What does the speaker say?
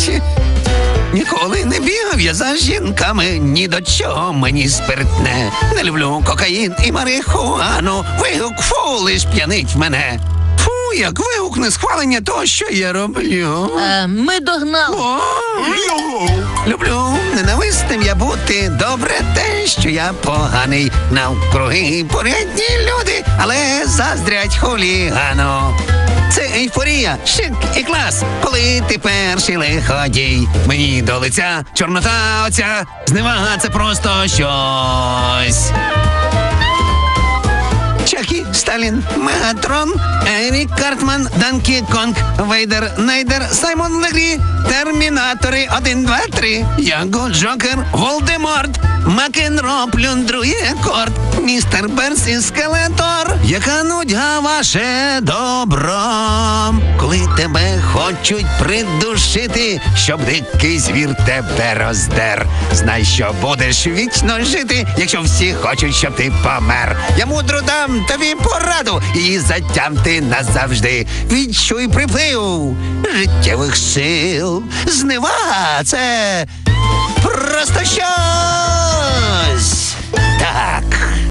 Ті, Ніколи не бігав я за жінками, ні до чого мені спиртне. Не люблю кокаїн і марихуану. Вигук фу лиш п'янить мене. Фу, як вигукне схвалення того, що я роблю. Е, ми догнали. О, люблю ненависним я бути. Добре те, що я поганий. Навкруги порядні люди, але заздрять хулігану. Це ейфорія, шик і клас, коли ти перший лиходій. Мені до лиця чорнота оця, зневага це просто щось. Чакі, Сталін, Мегатрон, Ерік Картман, Данкі Конг, Вейдер, Найдер, Саймон Легрі, Термінатори 1, 2, 3, Янго, Джокер, Волдеморт, Макенро плюндрує корт, містер і Скелетор. Яка нудьга ваше добро, коли тебе хочуть придушити, щоб дикий звір тебе роздер. Знай, що будеш вічно жити, якщо всі хочуть, щоб ти помер. Я мудро дам тобі пораду і затямти назавжди. Відчуй приплив життєвих сил. Зневага це просто. Так.